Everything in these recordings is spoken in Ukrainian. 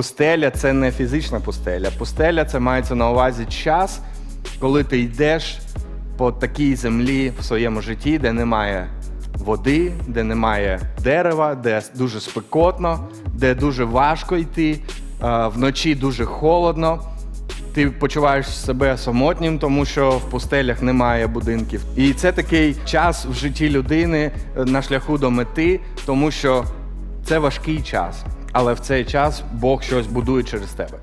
Пустеля це не фізична пустеля. Пустеля це мається на увазі час, коли ти йдеш по такій землі в своєму житті, де немає води, де немає дерева, де дуже спекотно, де дуже важко йти, вночі дуже холодно. Ти почуваєш себе самотнім, тому що в пустелях немає будинків. І це такий час в житті людини е, на шляху до мети, тому що це важкий час. Але в цей час Бог щось будує через тебе.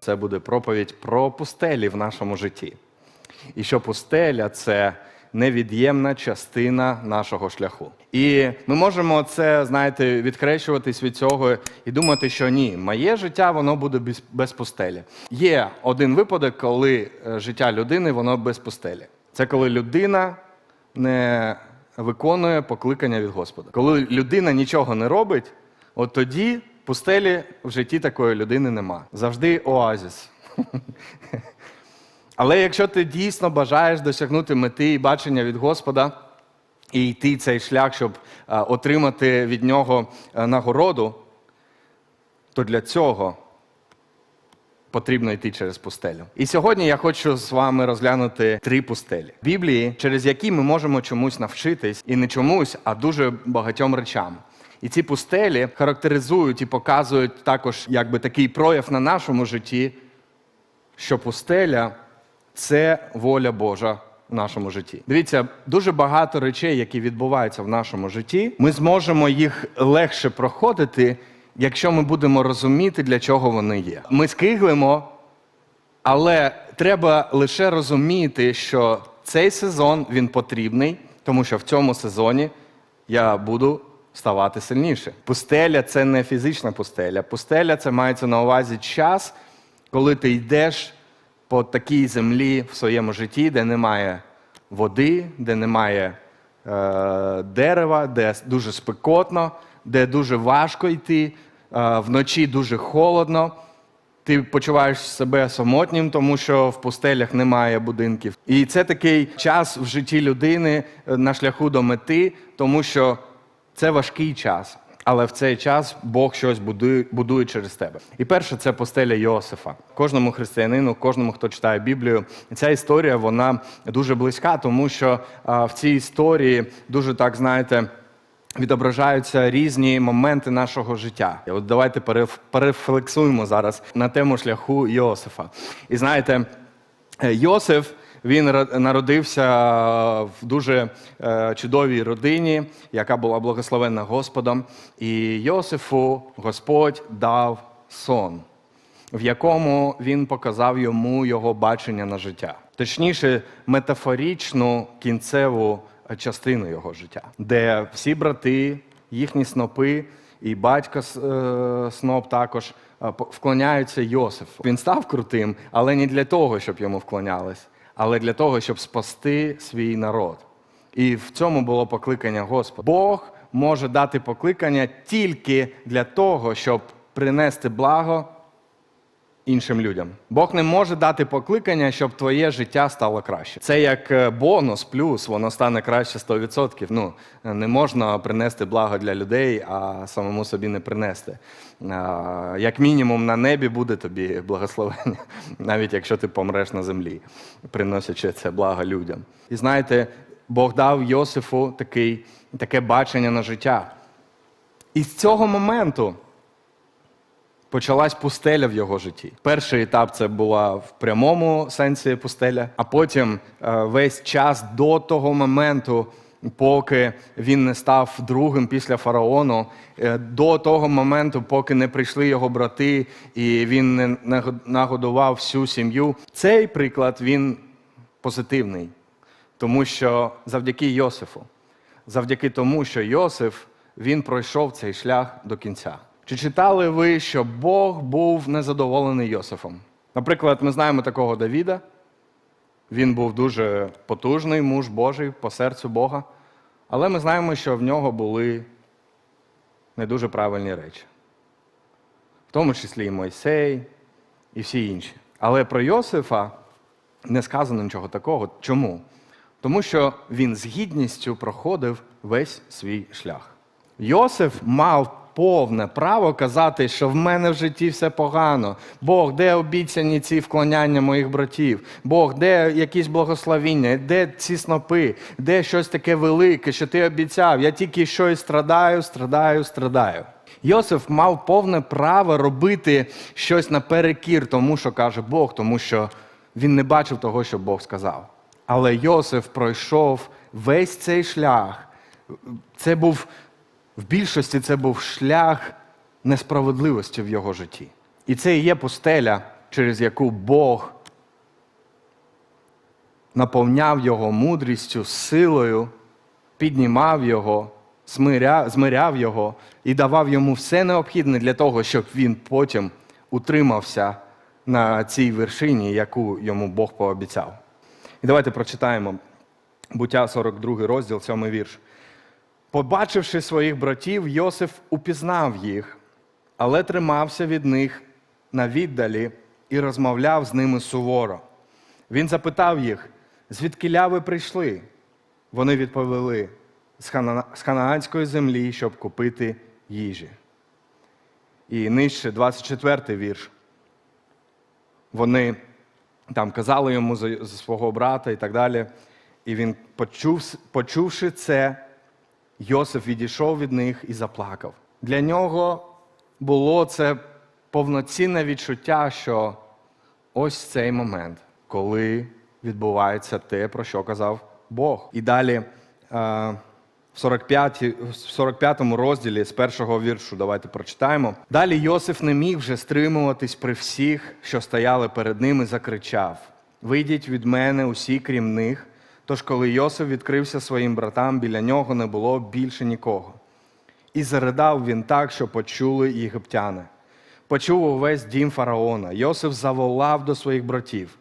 Це буде проповідь про пустелі в нашому житті. І що пустеля це невід'ємна частина нашого шляху. І ми можемо це, знаєте, відхрещуватись від цього і думати, що ні, моє життя воно буде без, без пустелі. Є один випадок, коли е, життя людини воно без пустелі. Це коли людина не виконує покликання від Господа. Коли людина нічого не робить, от тоді пустелі в житті такої людини нема. Завжди оазіс. Але якщо ти дійсно бажаєш досягнути мети і бачення від Господа і йти цей шлях, щоб е, отримати від нього е, нагороду, то для цього потрібно йти через пустелю. І сьогодні я хочу з вами розглянути три пустелі Біблії, через які ми можемо чомусь навчитись, і не чомусь, а дуже багатьом речам. І ці пустелі характеризують і показують також якби такий прояв на нашому житті, що пустеля це воля Божа в нашому житті. Дивіться, дуже багато речей, які відбуваються в нашому житті, ми зможемо їх легше проходити, якщо ми будемо розуміти, для чого вони є. Ми скиглимо, але треба лише розуміти, що цей сезон він потрібний, тому що в цьому сезоні я буду ставати сильніше. Пустеля це не фізична пустеля. Пустеля це мається на увазі час, коли ти йдеш по такій землі в своєму житті, де немає води, де немає е, дерева, де дуже спекотно, де дуже важко йти, вночі дуже холодно. Ти почуваєш себе самотнім, тому що в пустелях немає будинків. І це такий час в житті людини е, на шляху до мети, тому що це важкий час. Але в цей час Бог щось будує, будує через тебе. І перше це постеля Йосифа. Кожному християнину, кожному, хто читає Біблію, ця історія вона дуже близька, тому що в цій історії дуже так знаєте. Відображаються різні моменти нашого життя. І от давайте переф- перефлексуємо зараз на тему шляху Йосифа. І знаєте, е, Йосиф він ро- народився в дуже е, чудовій родині, яка була благословенна Господом. І Йосифу Господь дав сон, в якому він показав йому його бачення на життя. Точніше, метафорічну кінцеву частину його життя, де всі брати, їхні снопи і батько е, сноп також е, вклоняються Йосифу. Він став крутим, але не для того, щоб йому вклонялись, але для того, щоб спасти свій народ. І в цьому було покликання Господа. Бог може дати покликання тільки для того, щоб принести благо іншим людям. Бог не може дати покликання, щоб твоє життя стало краще. Це як е, бонус, плюс воно стане краще 100%. Ну не можна принести благо для людей, а самому собі не принести. Як мінімум на небі буде тобі благословення, навіть якщо ти помреш на землі, приносячи це благо людям. І знаєте, Бог дав Йосифу такий, таке бачення на життя. І з цього моменту почалась пустеля в його житті. Перший етап це була в прямому сенсі пустеля, а потім е, весь час до того моменту, поки він не став другим після фараону, е, до того моменту, поки не прийшли його брати, і він не нагодував всю сім'ю. Цей приклад він позитивний, тому що завдяки Йосифу, завдяки тому, що Йосиф він пройшов цей шлях до кінця. Чи читали ви, що Бог був незадоволений Йосифом? Наприклад, ми знаємо такого Давіда. Він був дуже потужний муж Божий по серцю Бога. Але ми знаємо, що в нього були не дуже правильні речі, в тому числі і Мойсей, і всі інші. Але про Йосифа не сказано нічого такого. Чому? Тому що він з гідністю проходив весь свій шлях. Йосиф мав повне право казати, що в мене в житті все погано. Бог, де обіцяні ці вклоняння моїх братів? Бог, де якісь благословіння, де ці снопи, де щось таке велике, що ти обіцяв? Я тільки щось страдаю, страдаю, страдаю. Йосиф мав повне право робити щось наперекір тому, що каже Бог, тому що він не бачив того, що Бог сказав. Але Йосиф пройшов весь цей шлях. Це був в більшості це був шлях несправедливості в його житті. І це і є пустеля, через яку Бог наповняв його мудрістю, силою, піднімав його, змиряв його і давав йому все необхідне для того, щоб він потім утримався на цій вершині, яку йому Бог пообіцяв. І давайте прочитаємо буття 42 розділ, 7 вірш. Побачивши своїх братів, Йосиф упізнав їх, але тримався від них на віддалі і розмовляв з ними суворо. Він запитав їх, звідкиля ви прийшли? Вони відповіли з з ханаанської землі, щоб купити їжі. І нижче, 24 вірш. Вони там казали йому за свого брата і так далі. І він, почув, почувши це, Йосиф відійшов від них і заплакав. Для нього було це повноцінне відчуття, що ось цей момент, коли відбувається те, про що казав Бог. І далі е, в 45, в 45 розділі з першого віршу давайте прочитаємо. Далі Йосиф не міг вже стримуватись при всіх, що стояли перед ним, і закричав: Вийдіть від мене усі, крім них. Тож, коли Йосиф відкрився своїм братам, біля нього не було більше нікого. І заридав він так, що почули єгиптяни. Почув увесь дім фараона. Йосиф заволав до своїх братів: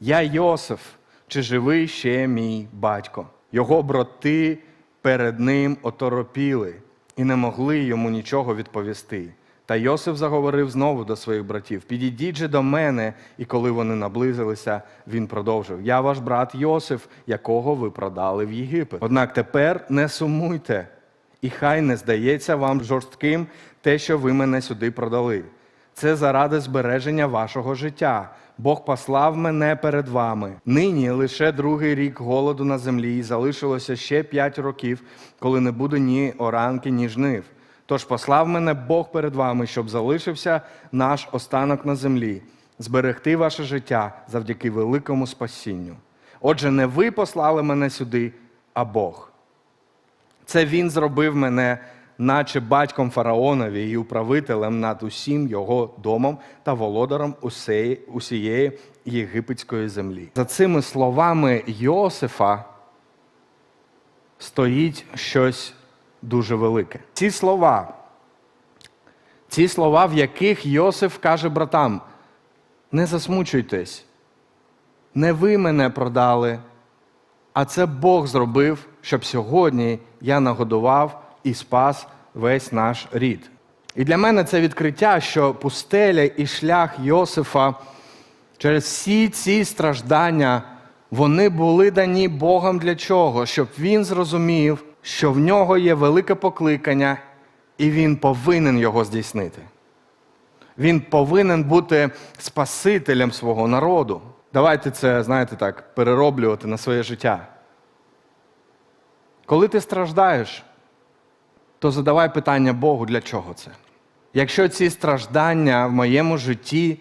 Я Йосиф, чи живий ще мій батько? Його брати перед ним оторопіли і не могли йому нічого відповісти. Та Йосиф заговорив знову до своїх братів: Підійдіть же до мене. І коли вони наблизилися, він продовжив: Я ваш брат Йосиф, якого ви продали в Єгипет. Однак тепер не сумуйте, і хай не здається вам жорстким те, що ви мене сюди продали. Це заради збереження вашого життя. Бог послав мене перед вами. Нині лише другий рік голоду на землі, і залишилося ще п'ять років, коли не буде ні оранки, ні жнив. Тож послав мене Бог перед вами, щоб залишився наш останок на землі, зберегти ваше життя завдяки великому спасінню. Отже, не ви послали мене сюди, а Бог. Це він зробив мене, наче батьком фараонові і управителем над усім його домом та володаром усієї, усієї єгипетської землі. За цими словами Йосифа стоїть щось дуже велике. Ці слова, ці слова, в яких Йосиф каже братам: не засмучуйтесь, не ви мене продали, а це Бог зробив, щоб сьогодні я нагодував і спас весь наш рід. І для мене це відкриття, що пустеля і шлях Йосифа через всі ці страждання вони були дані Богом для чого? Щоб він зрозумів, що в нього є велике покликання, і він повинен його здійснити. Він повинен бути спасителем свого народу. Давайте це, знаєте так, перероблювати на своє життя. Коли ти страждаєш, то задавай питання Богу, для чого це? Якщо ці страждання в моєму житті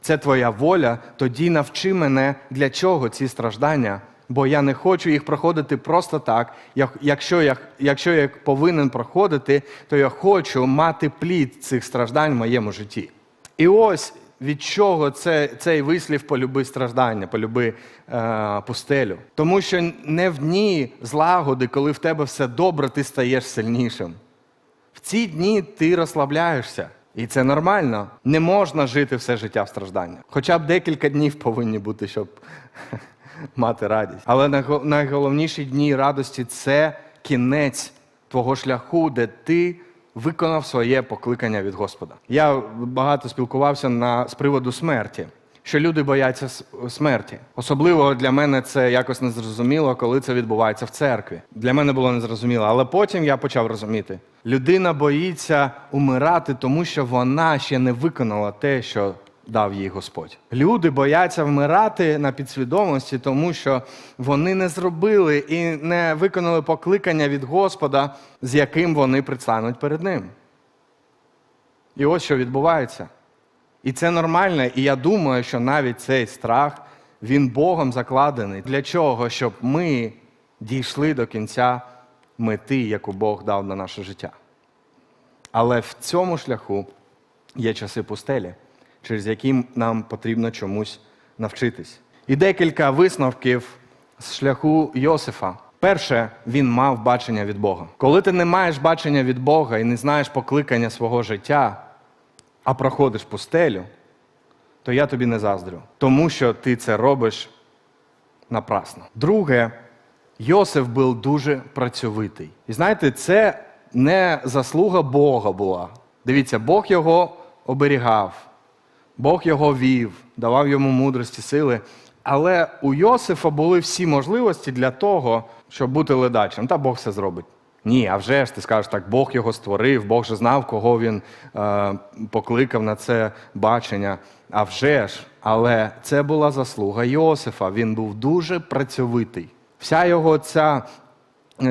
це твоя воля, тоді навчи мене, для чого ці страждання, бо я не хочу їх проходити просто так. Якщо я, якщо я повинен проходити, то я хочу мати плід цих страждань в моєму житті. І ось від чого це, цей вислів полюби страждання, полюби е, пустелю. Тому що не в дні злагоди, коли в тебе все добре, ти стаєш сильнішим. В ці дні ти розслабляєшся. І це нормально. Не можна жити все життя в стражданнях. Хоча б декілька днів повинні бути, щоб мати радість. Але найголовніші дні радості це кінець твого шляху, де ти виконав своє покликання від Господа. Я багато спілкувався на, з приводу смерті. що люди бояться смерті. Особливо для мене це якось незрозуміло, коли це відбувається в церкві. Для мене було незрозуміло, але потім я почав розуміти. Людина боїться умирати, тому що вона ще не виконала те, що дав їй Господь. Люди бояться вмирати на підсвідомості, тому що вони не зробили і не виконали покликання від Господа, з яким вони предстануть перед ним. І ось що відбувається. І це нормально, і я думаю, що навіть цей страх він Богом закладений. Для чого? Щоб ми дійшли до кінця мети, яку Бог дав на наше життя. Але в цьому шляху є часи пустелі, через які нам потрібно чомусь навчитись. І декілька висновків з шляху Йосифа. Перше, він мав бачення від Бога. Коли ти не маєш бачення від Бога і не знаєш покликання свого життя, а проходиш пустелю, то я тобі не заздрю, тому що ти це робиш напрасно. Друге, Йосиф був дуже працьовитий. І знаєте, це не заслуга Бога була. Дивіться, Бог його оберігав, Бог його вів, давав йому мудрості, сили. Але у Йосифа були всі можливості для того, щоб бути ледачем. Та Бог все зробить. Ні, а вже ж ти скажеш так, Бог його створив, Бог же знав, кого він е, покликав на це бачення. А вже ж, але це була заслуга Йосифа. Він був дуже працьовитий. Вся його ця,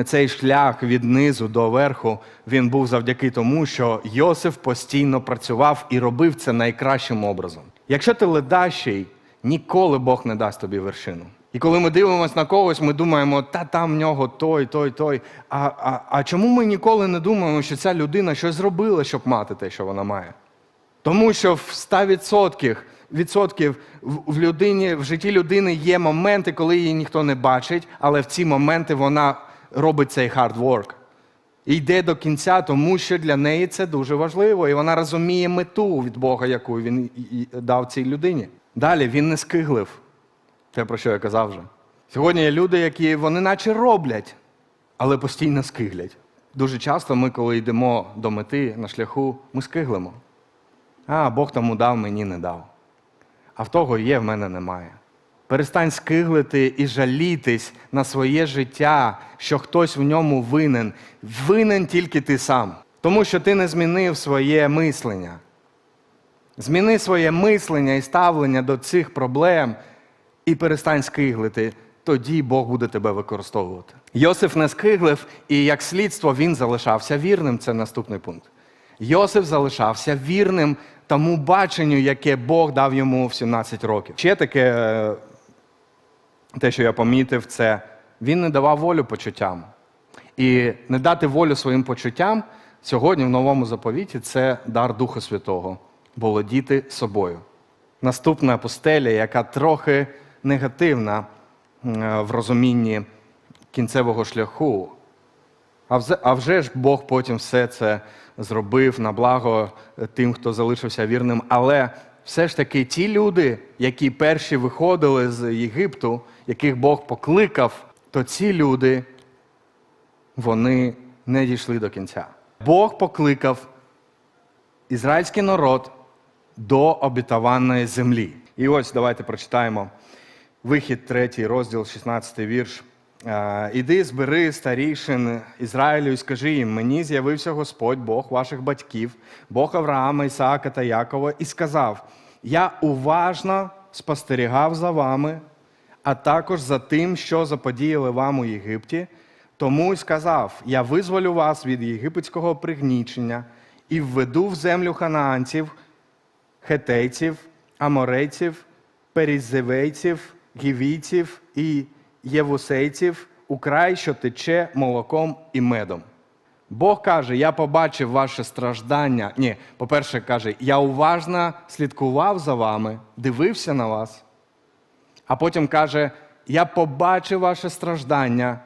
цей шлях від низу до верху він був завдяки тому, що Йосиф постійно працював і робив це найкращим образом. Якщо ти ледащий, ніколи Бог не дасть тобі вершину. І коли ми дивимося на когось, ми думаємо, та там в нього той, той, той. А, а, а чому ми ніколи не думаємо, що ця людина щось зробила, щоб мати те, що вона має? Тому що в 100% відсотків в людині, в житті людини є моменти, коли її ніхто не бачить, але в ці моменти вона робить цей hard work. І йде до кінця, тому що для неї це дуже важливо. І вона розуміє мету від Бога, яку він дав цій людині. Далі він не скиглив. Те, про що я казав вже. Сьогодні є люди, які вони наче роблять, але постійно скиглять. Дуже часто ми, коли йдемо до мети на шляху, ми скиглимо. А, Бог тому дав, мені не дав. А в того є, в мене немає. Перестань скиглити і жалітись на своє життя, що хтось в ньому винен. Винен тільки ти сам. Тому що ти не змінив своє мислення. Зміни своє мислення і ставлення до цих проблем і перестань скиглити. Тоді Бог буде тебе використовувати. Йосиф не скиглив, і як слідство він залишався вірним. Це наступний пункт. Йосиф залишався вірним тому баченню, яке Бог дав йому в 17 років. Ще таке, е, те, що я помітив, це він не давав волю почуттям. І не дати волю своїм почуттям сьогодні в новому заповіті це дар Духа Святого володіти собою. Наступна пустеля, яка трохи негативна е, в розумінні кінцевого шляху. А вже ж Бог потім все це зробив на благо тим, хто залишився вірним. Але все ж таки ті люди, які перші виходили з Єгипту, яких Бог покликав, то ці люди вони не дійшли до кінця. Бог покликав ізраїльський народ до обітованої землі. І ось давайте прочитаємо вихід, третій розділ, 16 вірш. Іди, збери старішин Ізраїлю і скажи їм: мені з'явився Господь, Бог ваших батьків, Бог Авраама, Ісаака та Якова, і сказав: Я уважно спостерігав за вами, а також за тим, що заподіяли вам у Єгипті. Тому й сказав: Я визволю вас від єгипетського пригнічення і введу в землю ханаанців, хетейців, аморейців, перізевейців, гівійців і євусейців у край, що тече молоком і медом. Бог каже: Я побачив ваше страждання. Ні, по-перше, каже, я уважно слідкував за вами, дивився на вас. А потім каже: Я побачив ваше страждання,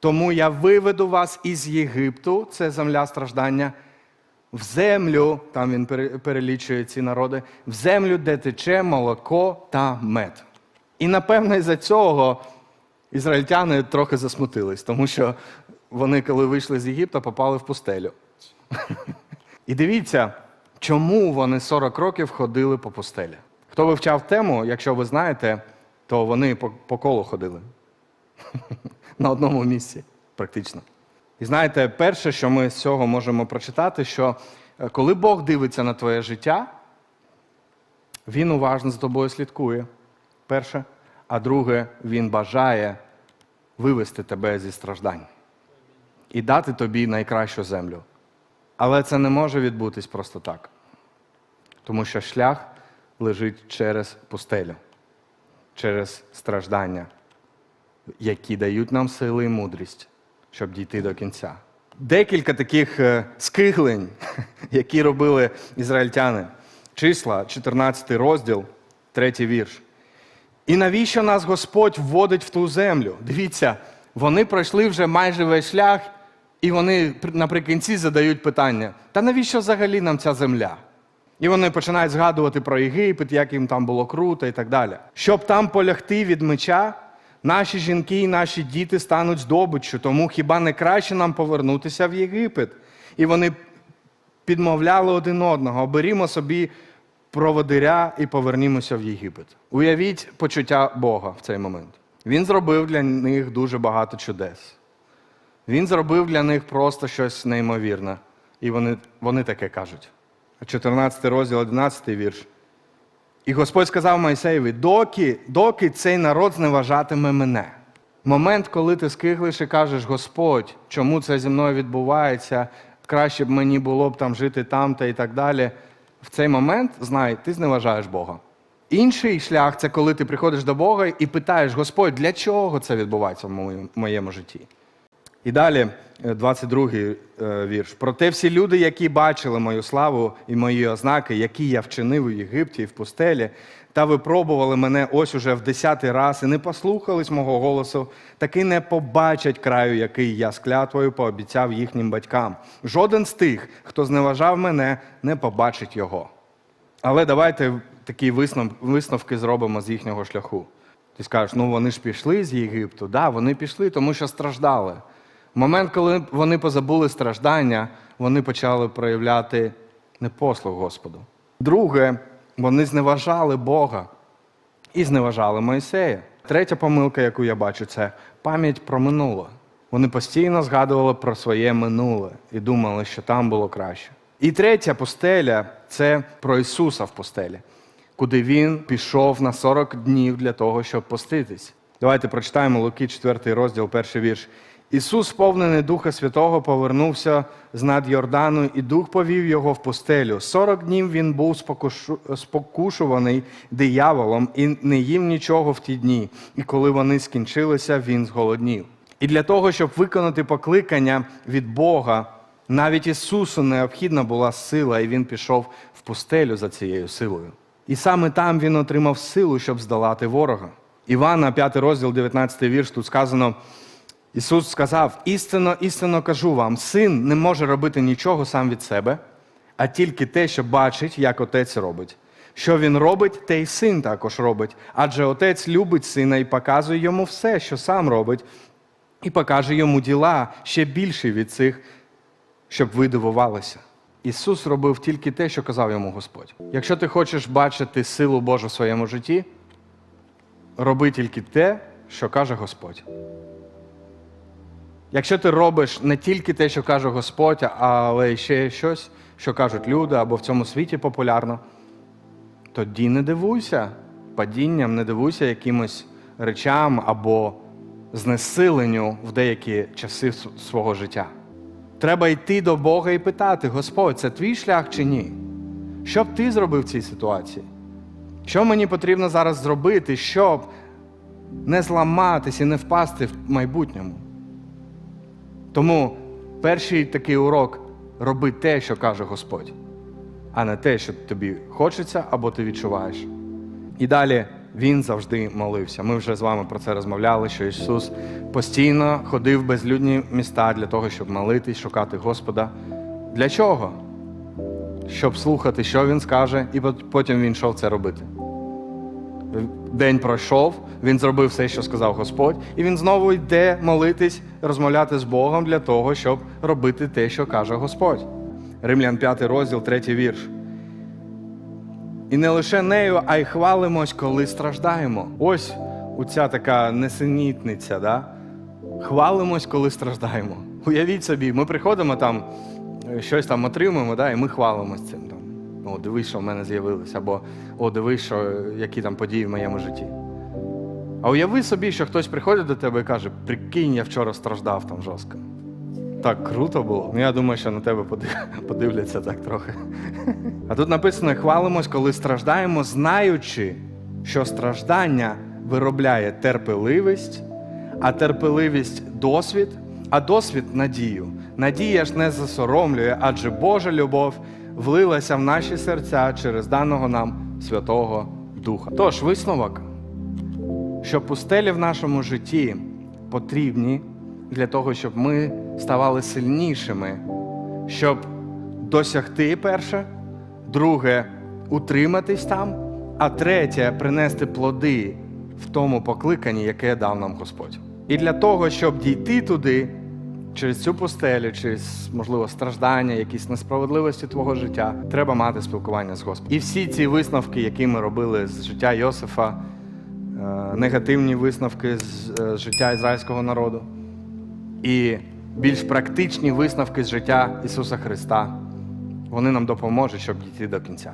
тому я виведу вас із Єгипту, це земля страждання, в землю, там він перелічує ці народи, в землю, де тече молоко та мед. І напевно, із-за цього ізраїльтяни трохи засмутились, тому що вони, коли вийшли з Єгипта, попали в пустелю. І дивіться, чому вони 40 років ходили по пустелі. Хто вивчав тему, якщо ви знаєте, то вони по, по колу ходили на одному місці, практично. І знаєте, перше, що ми з цього можемо прочитати, що е, коли Бог дивиться на твоє життя, Він уважно за тобою слідкує. Перше. А друге, Він бажає вивести тебе зі страждань і дати тобі найкращу землю. Але це не може відбутись просто так. Тому що шлях лежить через пустелю, через страждання, які дають нам сили і мудрість, щоб дійти до кінця. Декілька таких е, скиглень, які робили ізраїльтяни. Числа, 14 розділ, 3 вірш. І навіщо нас Господь вводить в ту землю? Дивіться, вони пройшли вже майже весь шлях, і вони наприкінці задають питання: та навіщо взагалі нам ця земля? І вони починають згадувати про Єгипет, як їм там було круто і так далі. Щоб там полягти від меча, наші жінки і наші діти стануть здобиччю, тому хіба не краще нам повернутися в Єгипет? І вони підмовляли один одного, оберімо собі проводиря і повернімося в Єгипет. Уявіть почуття Бога в цей момент. Він зробив для них дуже багато чудес. Він зробив для них просто щось неймовірне. І вони, вони таке кажуть. 14 розділ, 11 вірш. І Господь сказав Мойсеєві, доки, доки цей народ зневажатиме мене. Момент, коли ти скиглиш і кажеш, Господь, чому це зі мною відбувається, краще б мені було б там жити там та і так далі. В цей момент, знай, ти зневажаєш Бога. Інший шлях це коли ти приходиш до Бога і питаєш, Господь, для чого це відбувається в моєму- житті? І далі, е, 22 е, вірш. Проте всі люди, які бачили мою славу і мої ознаки, які я вчинив у Єгипті і в пустелі, та випробували мене ось уже в десятий раз і не послухались мого голосу, таки не побачать краю, який я з клятвою пообіцяв їхнім батькам. Жоден з тих, хто зневажав мене, не побачить його. Але давайте такі висновки зробимо з їхнього шляху. Ти скажеш, ну вони ж пішли з Єгипту. Так, да, вони пішли, тому що страждали. В момент, коли вони позабули страждання, вони почали проявляти непослух Господу. Друге, вони зневажали Бога і зневажали Мойсея. Третя помилка, яку я бачу, це пам'ять про минуле. Вони постійно згадували про своє минуле і думали, що там було краще. І третя пустеля це про Ісуса в пустелі, куди Він пішов на 40 днів для того, щоб поститись. Давайте прочитаємо Луки, 4 розділ, перший вірш. Ісус, сповнений Духа Святого, повернувся з над Йордану, і Дух повів його в пустелю. Сорок днів він був спокушуваний дияволом і не їв нічого в ті дні. І коли вони скінчилися, він зголоднів. І для того, щоб виконати покликання від Бога, навіть Ісусу необхідна була сила, і він пішов в пустелю за цією силою. І саме там він отримав силу, щоб здолати ворога. Івана, 5 розділ, 19 вірш, тут сказано. Ісус сказав: істинно, істинно кажу вам, син не може робити нічого сам від себе, а тільки те, що бачить, як отець робить. Що він робить, те й син також робить. Адже отець любить сина і показує йому все, що сам робить, і покаже йому діла ще більші від цих, щоб ви дивувалися. Ісус робив тільки те, що казав йому Господь. Якщо ти хочеш бачити силу Божу в своєму житті, роби тільки те, що каже Господь. Якщо ти робиш не тільки те, що каже Господь, але ще щось, що кажуть люди або в цьому світі популярно, тоді не дивуйся падінням, не дивуйся якимось речам або знесиленню в деякі часи свого життя. Треба йти до Бога і питати: Господь, це твій шлях чи ні? Що б ти зробив в цій ситуації? Що мені потрібно зараз зробити, щоб не зламатись і не впасти в майбутньому? Тому перший такий урок роби те, що каже Господь, а не те, що тобі хочеться або ти відчуваєш. І далі він завжди молився. Ми вже з вами про це розмовляли, що Ісус постійно ходив в безлюдні міста для того, щоб молитись, шукати Господа. Для чого? Щоб слухати, що він скаже, і потім він йшов це робити. День пройшов, він зробив все, що сказав Господь, і він знову йде молитись, розмовляти з Богом для того, щоб робити те, що каже Господь. Римлян 5 розділ, 3 вірш. І не лише нею, а й хвалимось, коли страждаємо. Ось оця така несенітниця, да? хвалимось, коли страждаємо. Уявіть собі, ми приходимо там, е, щось там отримуємо, да, і ми хвалимось цим. О, дивись, що в мене з'явилось, або о, дивись, що, які там події в моєму житті. А уяви собі, що хтось приходить до тебе і каже, прикинь, я вчора страждав там жорстко. Так круто було. Ну, я думаю, що на тебе подивляться так трохи. А тут написано: хвалимось, коли страждаємо, знаючи, що страждання виробляє терпеливість, а терпеливість досвід, а досвід надію. Надія ж не засоромлює, адже Божа любов влилася в наші серця через даного нам Святого Духа. Тож, висновок, що пустелі в нашому житті потрібні для того, щоб ми ставали сильнішими, щоб досягти перше, друге утриматись там, а третє принести плоди в тому покликанні, яке дав нам Господь. І для того, щоб дійти туди, через цю пустелю, через, можливо, страждання, якісь несправедливості твого життя, треба мати спілкування з Господом. І всі ці висновки, які ми робили з життя Йосифа, е, негативні висновки е, з життя ізраїльського народу і більш практичні висновки з життя Ісуса Христа, вони нам допоможуть, щоб дійти до кінця.